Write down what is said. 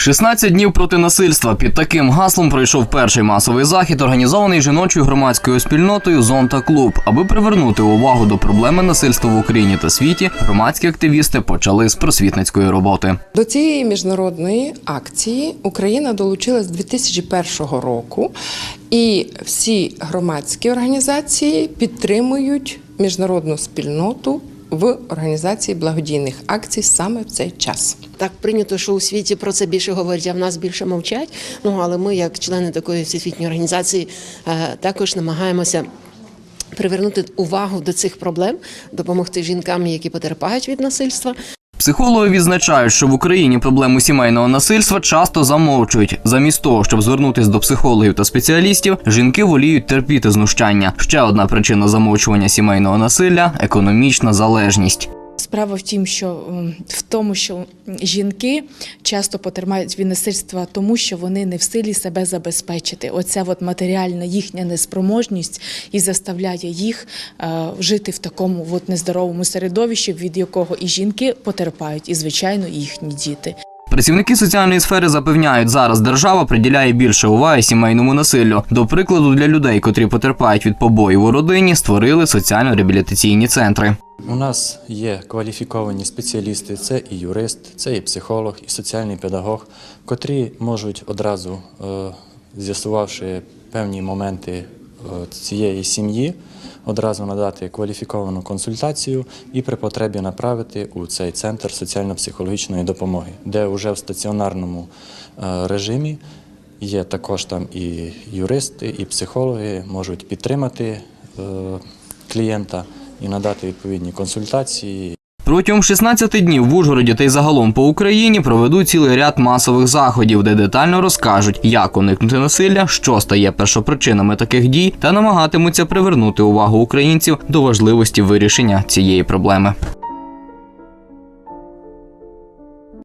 16 днів проти насильства. Під таким гаслом пройшов перший масовий захід, організований жіночою громадською спільнотою Зон та клуб. Аби привернути увагу до проблеми насильства в Україні та світі, громадські активісти почали з просвітницької роботи. До цієї міжнародної акції Україна долучилась з 2001 року, і всі громадські організації підтримують міжнародну спільноту в організації благодійних акцій саме в цей час. Так прийнято, що у світі про це більше говорять, а в нас більше мовчать. Ну але ми, як члени такої всесвітньої організації, е, також намагаємося. Привернути увагу до цих проблем, допомогти жінкам, які потерпають від насильства. Психологи відзначають, що в Україні проблему сімейного насильства часто замовчують. Замість того, щоб звернутися до психологів та спеціалістів, жінки воліють терпіти знущання. Ще одна причина замовчування сімейного насилля економічна залежність. Справа в тім, що в тому, що жінки часто потерпають від насильства, тому що вони не в силі себе забезпечити. Оця от матеріальна їхня неспроможність і заставляє їх е, жити в такому от нездоровому середовищі, від якого і жінки потерпають, і звичайно їхні діти. Працівники соціальної сфери запевняють, зараз держава приділяє більше уваги сімейному насиллю. До прикладу, для людей, котрі потерпають від побоїв у родині, створили соціально-реабілітаційні центри. У нас є кваліфіковані спеціалісти, це і юрист, це і психолог, і соціальний педагог, котрі можуть одразу, е, з'ясувавши певні моменти цієї сім'ї, одразу надати кваліфіковану консультацію і при потребі направити у цей центр соціально-психологічної допомоги, де вже в стаціонарному е, режимі є також там і юристи, і психологи можуть підтримати е, клієнта і надати відповідні консультації. Протягом 16 днів в Ужгороді та й загалом по Україні проведуть цілий ряд масових заходів, де детально розкажуть, як уникнути насилля, що стає першопричинами таких дій, та намагатимуться привернути увагу українців до важливості вирішення цієї проблеми.